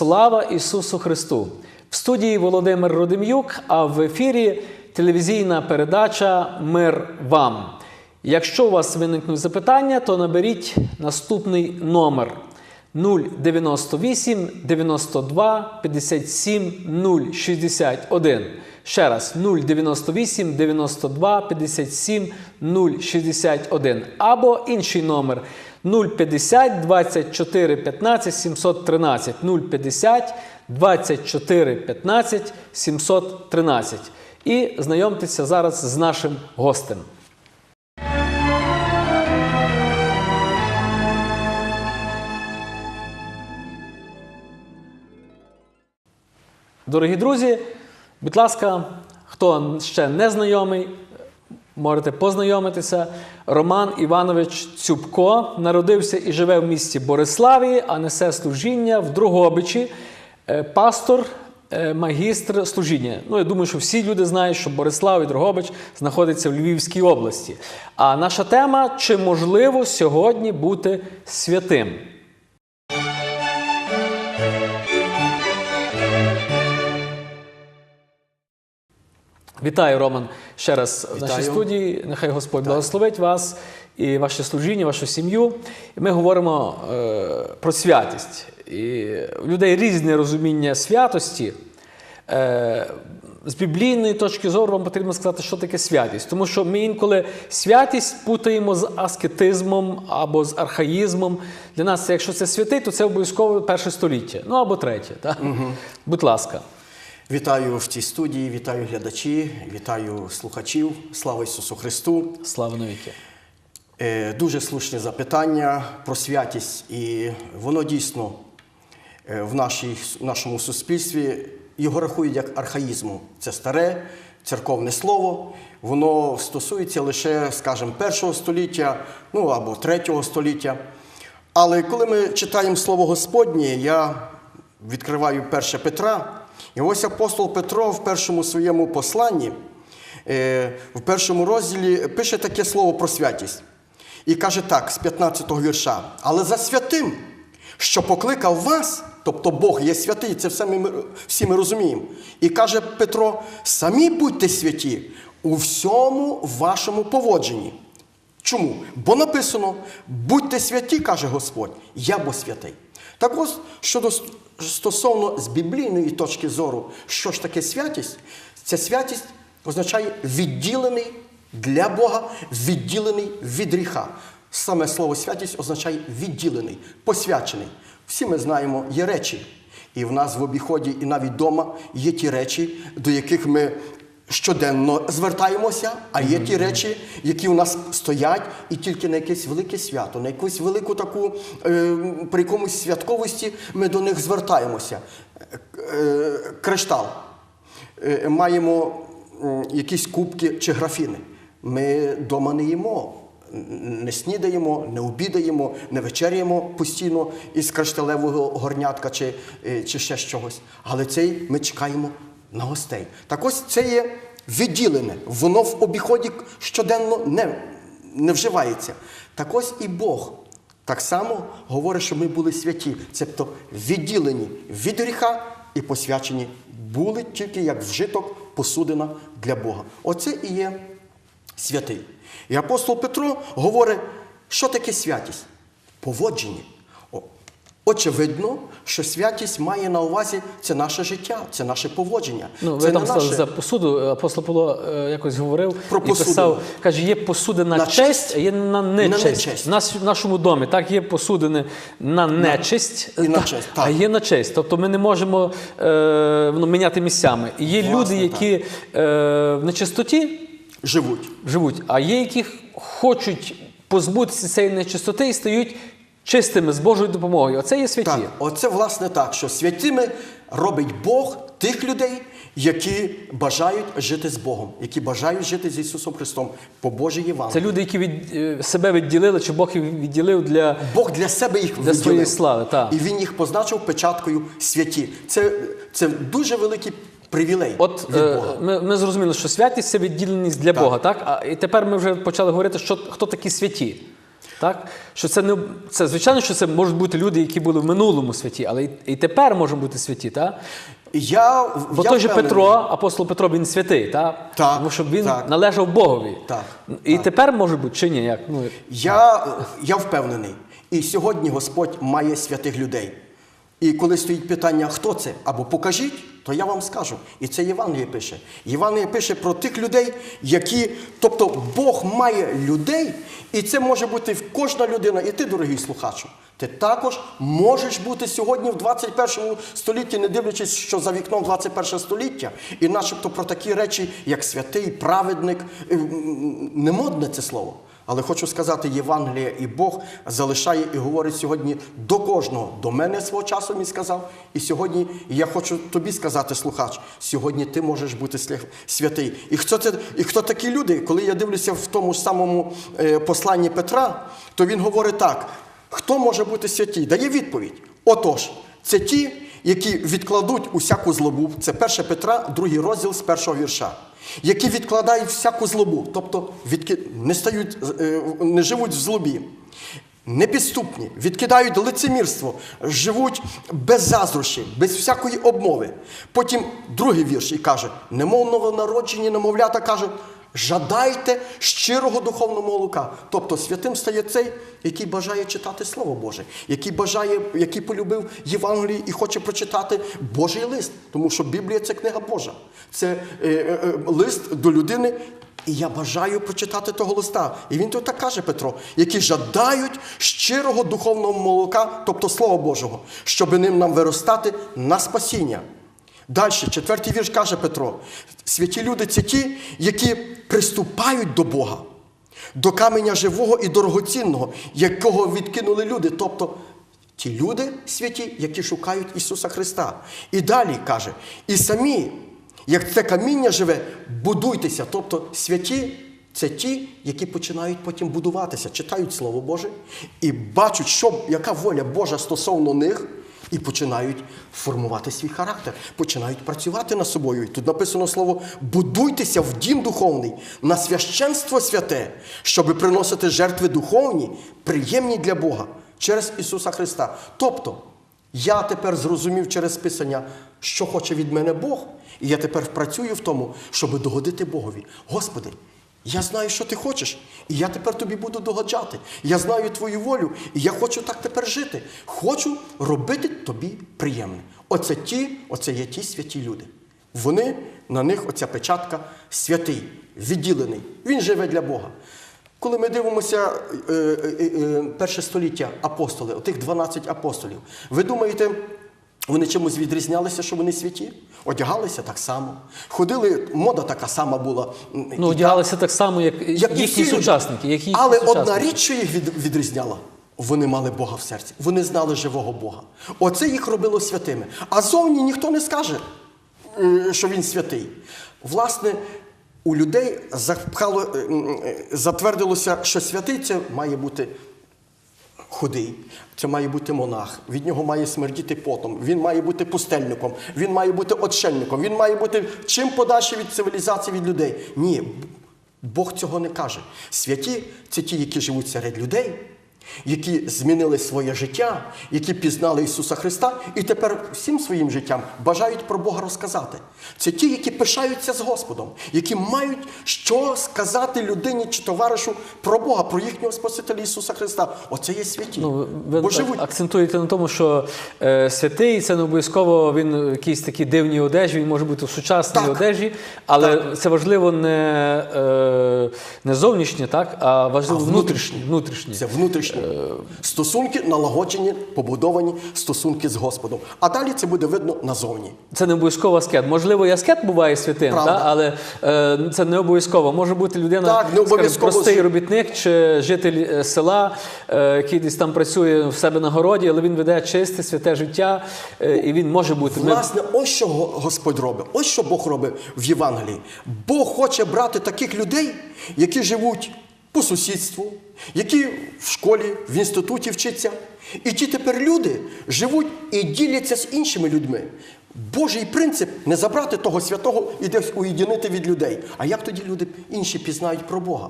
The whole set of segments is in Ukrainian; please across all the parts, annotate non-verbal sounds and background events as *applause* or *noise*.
Слава Ісусу Христу! В студії Володимир Родим'юк, а в ефірі телевізійна передача Мир вам. Якщо у вас виникнуть запитання, то наберіть наступний номер 098 92 57 061. Ще раз 098 92 57 061. Або інший номер 050 24 15 713 050 24 15 713. І знайомтеся зараз з нашим гостем. Дорогі друзі, будь ласка, хто ще не знайомий, можете познайомитися. Роман Іванович Цюбко народився і живе в місті Бориславії, а несе служіння в Другобичі, Е, пастор, е, магістр служіння. Ну, я думаю, що всі люди знають, що Борислав і Другобич знаходяться в Львівській області. А наша тема чи можливо сьогодні бути святим? Вітаю, Роман, ще раз в нашій студії. Нехай Господь благословить вас і ваше служіння, вашу сім'ю. Ми говоримо е, про святість. І у людей різне розуміння святості. Е, з біблійної точки зору вам потрібно сказати, що таке святість. Тому що ми інколи святість путаємо з аскетизмом або з архаїзмом. Для нас, якщо це святий, то це обов'язково перше століття, ну або третє. Так? Будь ласка. Вітаю в цій студії, вітаю глядачі, вітаю слухачів. Слава Ісусу Христу! Слава навіки. Е, Дуже слушне запитання про святість, і воно дійсно е, в нашій, в нашому суспільстві його рахують як архаїзму. Це старе церковне слово. Воно стосується лише, скажімо, першого століття, ну або третього століття. Але коли ми читаємо Слово Господнє, я відкриваю 1 Петра, і ось апостол Петро в першому своєму посланні, е, в першому розділі пише таке слово про святість. І каже так, з 15-го вірша. Але за святим, що покликав вас, тобто Бог є святий, це все ми, всі ми розуміємо. І каже Петро: самі будьте святі у всьому вашому поводженні. Чому? Бо написано: будьте святі, каже Господь, я бо святий. Так ось щодо стосовно з біблійної точки зору, що ж таке святість, ця святість означає відділений для Бога, відділений від гріха. Саме слово святість означає відділений, посвячений. Всі ми знаємо, є речі. І в нас в обіході, і навіть вдома є ті речі, до яких ми щоденно звертаємося, а є ті речі, які у нас стоять, і тільки на якесь велике свято, на якусь велику таку е, при якомусь святковості ми до них звертаємося. Е, Криштал. Е, Маємо якісь кубки чи графіни. Ми вдома не їмо. Не снідаємо, не обідаємо, не вечеряємо постійно із кришталевого горнятка чи, чи ще з чогось. Але цей ми чекаємо на гостей. Так ось це є відділене, воно в обіході щоденно не, не вживається. Так ось і Бог так само говорить, що ми були святі, тобто відділені від гріха і посвячені були тільки як вжиток посудина для Бога. Оце і є святий. І апостол Петро говорить, що таке святість? Поводження. Очевидно, що святість має на увазі це наше життя, це наше поводження. Ну, ви це там наше... за посуду. Апостол Павло е, якось говорив Про і посуду. писав, каже, є посуди на, На честь, честь, а є на на нечесть. нечесть. В нас в нашому домі так є посудини на нечесть, і на та- честь, а є на честь. Тобто ми не можемо е, ну, міняти місцями. І є Власне, люди, які е, в нечистоті живуть. живуть, а є, які хочуть позбутися цієї нечистоти і стають чистими з Божою допомогою. Оце є святі. Так, оце власне так, що святими робить Бог тих людей, які бажають жити з Богом, які бажають жити з Ісусом Христом по Божій Це люди, які від е, себе відділили, чи Бог їх відділив для Бог для себе їх Для виділив. своєї слави, так. І він їх позначив печаткою святі. Це, це дуже великий привілей От від е, Бога. ми, ми зрозуміли, що святість це відділеність для Так. Бога, так? А і тепер ми вже почали говорити, що хто такі святі. Так? Що це не це звичайно, що це можуть бути люди, які були в минулому святі, але і, і тепер можуть бути святі. Так? Я, Бо я той же. Петро, апостол Петро, він святий, так? Так, тому що він так. належав Богові. Так, І тепер може бути чи ні? Як? Ну, Я, я впевнений. І сьогодні Господь має святих людей. І коли стоїть питання, хто це, або покажіть, то я вам скажу. І це Євангеліє пише. Євангеліє пише про тих людей, які, тобто Бог має людей, і це може бути кожна людина. І ти, дорогий слухачу, ти також можеш бути сьогодні в 21 столітті, не дивлячись, що за вікном 21 століття, і начебто про такі речі, як святий, праведник, е, не модне це слово. Але хочу сказати, Євангелія і Бог залишає і говорить сьогодні до кожного. До мене свого часу він сказав. І сьогодні я хочу тобі сказати, слухач, сьогодні ти можеш бути святий. І хто це, і хто такі люди? Коли я дивлюся в тому самому е, посланні Петра, то він говорить так: хто може бути святий? Дає відповідь. Отож, це ті, які відкладуть усяку злобу. Це 1 Петра, другий розділ з першого вірша. Які відкладають всяку злобу, тобто не стають, е, не живуть в злобі, непідступні, відкидають лицемірство, живуть без заздрощів, без всякої обмови. Потім другий вірш і каже: немов новонароджені немовлята каже, жадайте щирого духовного молока. Тобто святим стає цей, який бажає читати Слово Боже, який бажає, який полюбив Євангеліє і хоче прочитати Божий лист, тому що Біблія це книга Божа. Це е, е, е, лист до людини. І я бажаю прочитати того листа. І він тут так каже, Петро, які жадають щирого духовного молока, тобто Слова Божого, щоб ним нам виростати на спасіння. Далі, четвертий вірш каже Петро: святі люди це ті, які приступають до Бога, до каменя живого і дорогоцінного, якого відкинули люди. Тобто ті люди святі, які шукають Ісуса Христа. І далі каже, і самі, як це каміння живе, будуйтеся. Тобто святі це ті, які починають потім будуватися, читають Слово Боже і бачать, що, яка воля Божа стосовно них. І починають формувати свій характер, починають працювати над собою. І тут написано слово будуйтеся в дім духовний, на священство святе, щоб приносити жертви духовні, приємні для Бога через Ісуса Христа. Тобто, я тепер зрозумів через Писання, що хоче від мене Бог, і я тепер працюю в тому, щоб догодити Богові. Господи, я знаю, що ти хочеш, і я тепер тобі буду догоджати. Я знаю твою волю, і я хочу так тепер жити. Хочу робити тобі приємне. Оце ті, оце є ті святі люди. Вони, на них оця печатка святий, відділений. Він живе для Бога. Коли ми дивимося е, е, е, перше століття апостоли, отих 12 апостолів, ви думаєте, вони чимось відрізнялися, що вони святі? Одягалися так само. Ходили, мода така сама була. ну одягалися так само, як, Як їхні сучасники. Як їхні Але сучасники. одна річ, що їх від, відрізняла, вони мали Бога в серці. Вони знали живого Бога. Оце їх робило святими. А зовні ніхто не скаже, е, що він святий. Власне, у людей запхало, е, е, затвердилося, що святий це має бути худий, це має бути монах. Від нього має смердіти потом. Він має бути пустельником, він має бути отшельником, він має бути чим подальше від цивілізації від людей. Ні, Бог цього не каже. Святі це ті, які живуть серед людей, які змінили своє життя, які пізнали Ісуса Христа і тепер всім своїм життям бажають про Бога розказати. Це ті, які пишаються з Господом, які мають що сказати людині чи товаришу про Бога, про їхнього Спасителя Ісуса Христа. Оце є святі. Ну, ви Бо живуть акцентуєте на тому, що е, святий це не обов'язково він в якійсь такій дивній одежі, він може бути в сучасній Так. одежі, але це важливо не, е, не зовнішнє, так, а важливо А внутрішнє. внутрішнє. внутрішнє. Це стосунки налагоджені, побудовані стосунки з Господом. А далі це буде видно назовні. Це не обов'язково аскет. Можливо, і аскет буває святим, та? але е, це не обов'язково. Може бути людина, Так, не обов'язково простий робітник чи житель е, села, е, який десь там працює в себе на городі, але він веде чисте, святе життя, е, і він може бути. Власне, ось що Господь робить, ось що Бог робить в Євангелії. Бог хоче брати таких людей, які живуть по сусідству, які в школі, в інституті вчаться, І ті тепер люди живуть і діляться з іншими людьми. Божий принцип не забрати того святого і десь уєдинити від людей. А як тоді люди інші пізнають про Бога?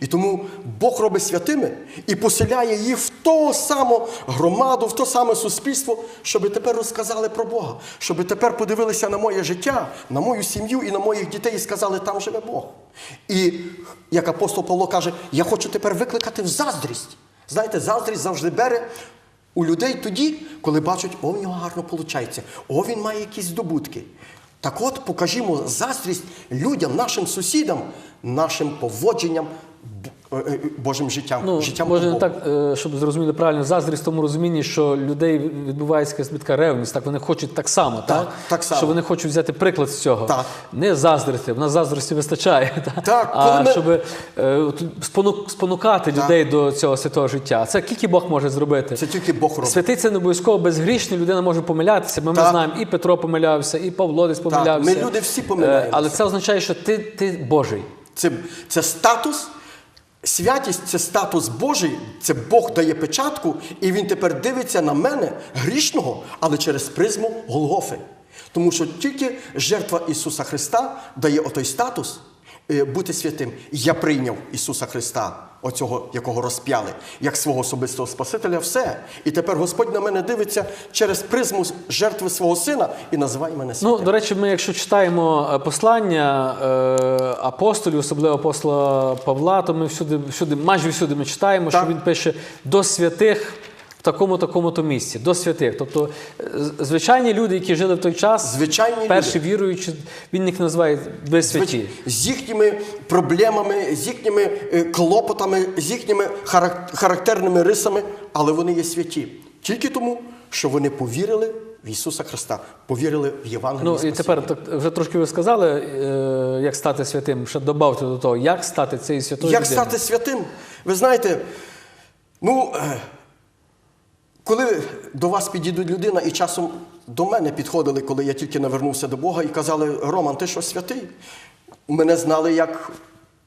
І тому Бог робить святими і поселяє їх в ту саму громаду, в то саме суспільство, щоб тепер розказали про Бога, щоб тепер подивилися на моє життя, на мою сім'ю і на моїх дітей і сказали, там живе Бог. І як апостол Павло каже, я хочу тепер викликати в заздрість. Знаєте, заздрість завжди бере у людей тоді, коли бачать, о, в нього гарно виходить, о, він має якісь здобутки. Так от покажімо заздрість людям, нашим сусідам, нашим поводженням, Божим життям. Ну, життям може не так, е, щоб зрозуміли правильно, заздрість в тому розумінні, що людей відбувається якась така ревність, так вони хочуть так само, так? так само. Що вони хочуть взяти приклад з цього. Так. Не заздрити, в нас заздрості вистачає. *laughs* Так, Так, а ми- щоб е, спонукати людей до цього святого життя. Це тільки Бог може зробити. Це тільки Бог робить. Святий це не обов'язково безгрішний, людина може помилятися. Ми, ми знаємо, і Петро помилявся, і Павло десь помилявся. ми люди всі Е, помиляємося. Але це означає, що ти, ти Божий. Це, це статус, святість це статус Божий, це Бог дає печатку, і він тепер дивиться на мене, грішного, але через призму Голгофи. Тому що тільки жертва Ісуса Христа дає отой статус бути святим. Я прийняв Ісуса Христа, оцього, якого розп'яли, як свого особистого Спасителя, все. І тепер Господь на мене дивиться через призму жертви свого сина і називає мене святим. Ну, до речі, ми, якщо читаємо е, послання е, апостолів, особливо апостола Павла, то ми всюди, всюди, майже всюди ми читаємо, Так. що він пише до святих в такому такому то місці, до святих. Тобто, е, звичайні люди, які жили в той час, Звичайні перші люди. віруючі, він їх називає ви святі. з їхніми проблемами, з їхніми е, клопотами, з їхніми характерними рисами, але вони є святі. Тільки тому, що вони повірили в Ісуса Христа, повірили в Євангеліє. Ну і тепер так, вже трошки ви сказали, е, як стати святим. Ще добавте до того, як стати цією святою Як людиною. стати святим? Ви знаєте, ну, коли до вас підійдуть людина, і часом до мене підходили, коли я тільки навернувся до Бога, і казали: Роман, ти що святий? Мене знали як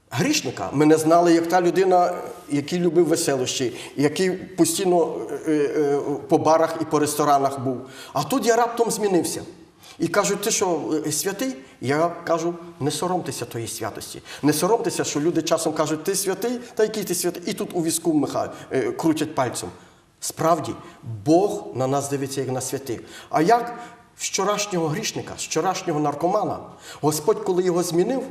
грішника. Мене знали як та людина, який любив веселощі, який постійно е, е, по барах і по ресторанах був. А тут я раптом змінився. І кажуть, ти що, е, святий? Я кажу, не соромтеся тої святості. Не соромтеся, що люди часом кажуть, ти святий, та який ти святий, і тут у візку крутять пальцем. Справді, Бог на нас дивиться як на святих. А як вчорашнього грішника, вчорашнього наркомана, Господь, коли його змінив,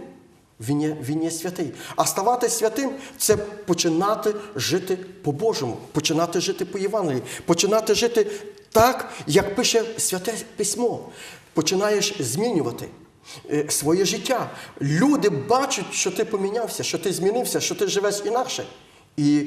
він є, він є святий. А ставати святим це починати жити по-божому, починати жити по Євангелії, починати жити так, як пише Святе Письмо. Починаєш змінювати е, своє життя. Люди бачать, що ти помінявся, що ти змінився, що ти живеш інакше. І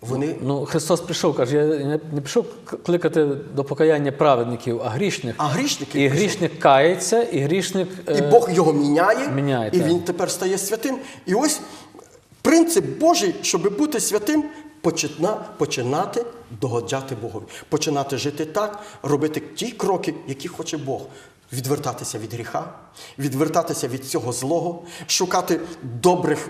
вони Ну, Христос прийшов, каже, я не прийшов кликати до покаяння праведників, а грішних. А грішники і прийшов. грішник кається, і грішник. І е, Бог його міняє, міняє, і так. він тепер стає святим. І ось принцип Божий, щоб бути святим, почина, починати догоджати Богові, починати жити так, робити ті кроки, які хоче Бог. Відвертатися від гріха, відвертатися від цього злого, шукати добрих.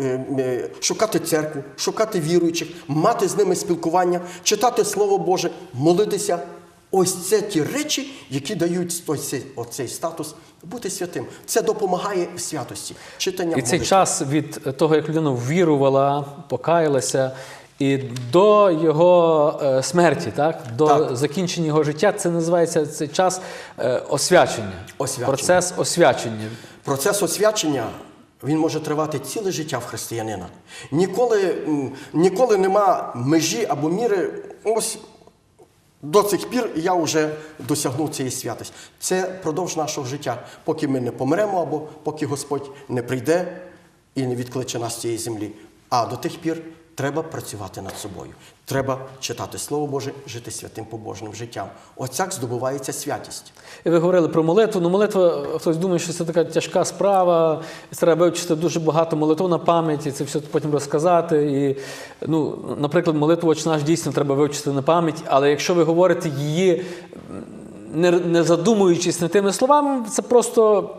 Е, е, Шукати церкву, шукати віруючих, мати з ними спілкування, читати Слово Боже, молитися. Ось це ті речі, які дають ось цей, оцей статус бути святим. Це допомагає в святості. Читання І цей час від того, як людина ввірувала, покаялася, і до його е, смерті, так? до Так. закінчення його життя, це називається цей час освячення. Освячення. Процес освячення. Процес освячення він може тривати ціле життя в християнина. Ніколи, ніколи нема межі або міри. Ось до цих пір я вже досягнув цієї святості. Це продовж нашого життя, поки ми не помремо, або поки Господь не прийде і не відкличе нас з цієї землі. А до тих пір треба працювати над собою. Треба читати Слово Боже, жити святим побожним життям. Так здобувається святість. І ви говорили про молитву. Ну, молитва, хтось думає, що це така тяжка справа. Треба вивчити дуже багато молитв на пам'ять, це все потім розказати. І, ну, наприклад, молитву «Отче наш» дійсно треба вивчити на пам'ять, але якщо ви говорите її, не, не задумуючись над тими словами, це просто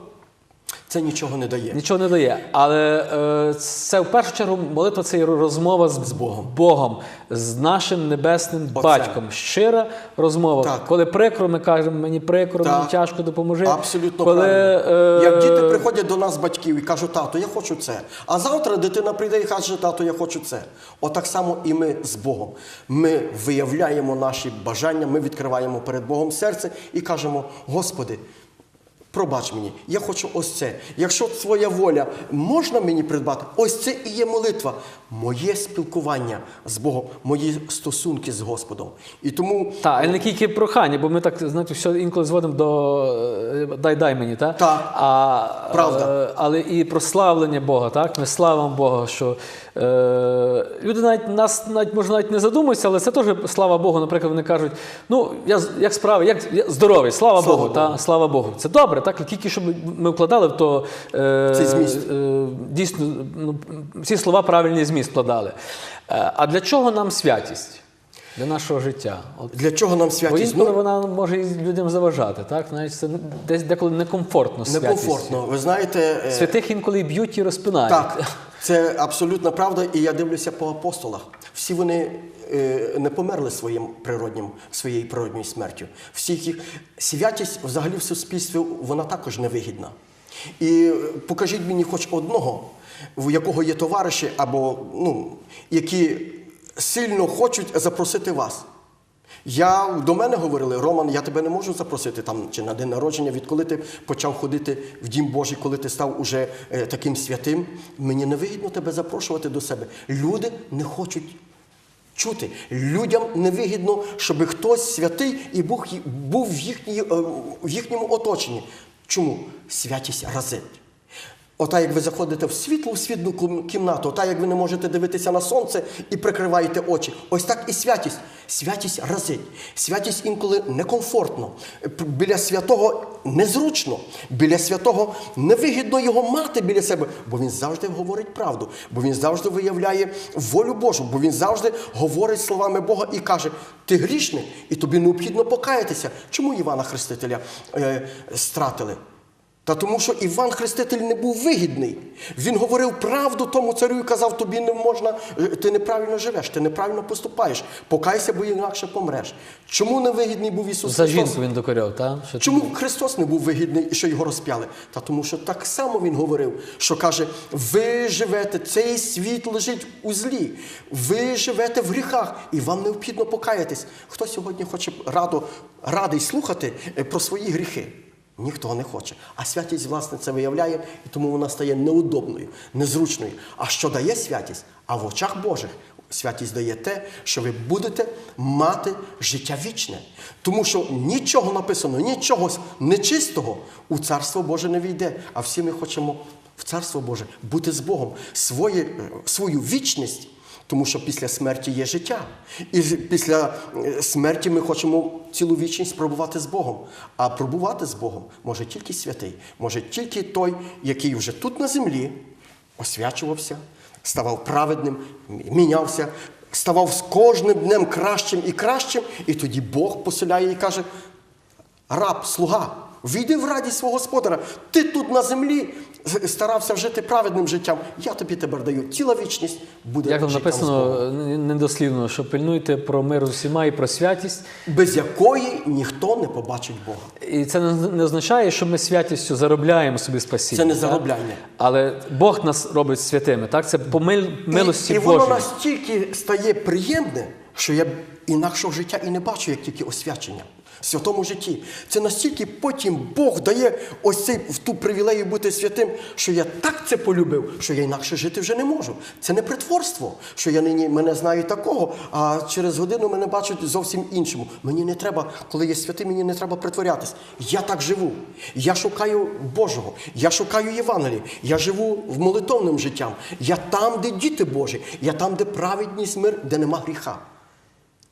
Це нічого не дає. Нічого не дає. Але е, це в першу чергу молитва це розмова з, Богом. Богом, з нашим небесним Отцем. батьком. Щира розмова. Так. Коли прикро, ми кажемо, мені прикро, мені тяжко, допоможи. Абсолютно Коли, правильно. е, Як діти приходять до нас, батьків, і кажуть, тато, я хочу це. А завтра дитина прийде і каже, тато, я хочу це. Отак само і ми з Богом. Ми виявляємо наші бажання, ми відкриваємо перед Богом серце і кажемо, Господи. Пробач мені, я хочу ось це. Якщо твоя воля можна мені придбати, ось це і є молитва. Моє спілкування з Богом, мої стосунки з Господом. І тому Так, але не тільки прохання, бо ми так знаєте, все інколи зводимо до е, дай дай мені, так? Так. А, Правда. е, але і прославлення Бога, так? Ми славимо Бога, що люди навіть нас навіть може навіть не задумуються, але це теж слава Богу. Наприклад, вони кажуть: ну я як справи, як я здоровий, слава, Слава Богу, Богу. Та, слава Богу. Це добре, так тільки щоб ми вкладали то е, е, дійсно ну, всі слова правильний зміст вкладали. Е, а для чого нам святість? Для нашого життя. От для чого нам Бо святість? інколи Ну, вона може і людям заважати, так? Навіть це десь деколи некомфортно. Некомфортно. Ви знаєте, е, Святих інколи б'ють і розпинають. так, це абсолютна правда, і я дивлюся по апостолах. Всі вони е, не померли своїм природнім, своєю природньою смертю. Всіх їх святість взагалі в суспільстві вона також невигідна. І покажіть мені хоч одного, в якого є товариші, або ну, які сильно хочуть запросити вас. Я до мене говорили, Роман, я тебе не можу запросити там чи на день народження, відколи ти почав ходити в Дім Божий, коли ти став уже е, таким святим. Мені не вигідно тебе запрошувати до себе. Люди не хочуть чути. Людям невигідно, щоб хтось святий і був, був в, їхній, е, в їхньому оточенні. Чому? Святість разить. Ота, як ви заходите в світлу, в світлу кімнату, ота, як ви не можете дивитися на сонце і прикриваєте очі. Ось так і святість. Святість разить. Святість інколи некомфортно. Біля святого незручно. Біля святого невигідно його мати біля себе, бо він завжди говорить правду, бо він завжди виявляє волю Божу, бо він завжди говорить словами Бога і каже: ти грішник, і тобі необхідно покаятися. Чому Івана Хрестителя е, стратили? Та тому, що Іван Хреститель не був вигідний. Він говорив правду тому царю і казав, тобі не можна, е, ти неправильно живеш, ти неправильно поступаєш. Покайся, бо інакше помреш. Чому не вигідний був Ісус За Христос? жінку він докоряв, так? Чому Христос не був вигідний і що його розп'яли? Та тому, що так само він говорив, що каже: ви живете, цей світ лежить у злі, ви живете в гріхах, і вам необхідно покаятись. Хто сьогодні хоче радо, радий слухати е, про свої гріхи? Ніхто не хоче. А святість, власне, це виявляє, і тому вона стає неудобною, незручною. А що дає святість? А в очах Божих святість дає те, що ви будете мати життя вічне. Тому що нічого написано, нічого нечистого у Царство Боже не війде. А всі ми хочемо в Царство Боже бути з Богом, своє, е, свою вічність. Тому що після смерті є життя. І після е, смерті ми хочемо цілу вічність пробувати з Богом. А пробувати з Богом може тільки святий, може тільки той, який вже тут на землі освячувався, ставав праведним, мінявся, ставав з кожним днем кращим і кращим, і тоді Бог поселяє і каже: раб, слуга, війди в радість свого господаря. Ти тут на землі старався жити праведним життям. Я тобі тепер даю. Ціла вічність буде Як там життям написано недослівно, що пильнуйте про мир з усіма і про святість. без якої ніхто не побачить Бога. І це не означає, що ми святістю заробляємо собі спасіння. Це не так? заробляння. Але Бог нас робить святими, так? Це по мил- милості і, і воно настільки стає приємне, що я інакшого життя і не бачу, як тільки освячення. В святому житті. Це настільки потім Бог дає ось цей в ту привілею бути святим, що я так це полюбив, що я інакше жити вже не можу. Це не притворство, що я нині мене знаю такого, а через годину мене бачать зовсім іншому. Мені не треба, коли я святий, мені не треба притворятись. Я так живу. Я шукаю Божого, я шукаю Євангелії, я живу в молитовним життям. Я там, де діти Божі, я там, де праведність мир, де нема гріха.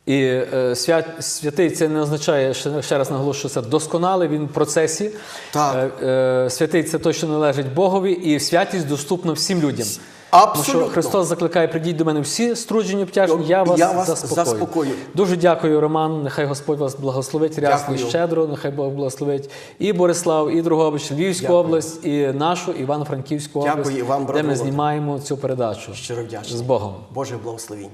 І е, свят, святий це не означає, ще, ще раз наголошую, це досконалий, він в процесі. Так. Е, е, святий це той, що належить Богові, і святість доступна всім людям. Тому Абсолютно. що Христос закликає, прийдіть до мене всі струджені обтяжені, я вас, Я вас заспокою. заспокою. Дуже дякую, Роман. Нехай Господь вас благословить рясно і щедро. Нехай Бог благословить і Борислав, і Другобич, Львівську Дякую. область, і нашу Івано-Франківську Дякую область, і вам, де ми знімаємо цю передачу. Щиро вдячний. З Богом. Боже благословінь.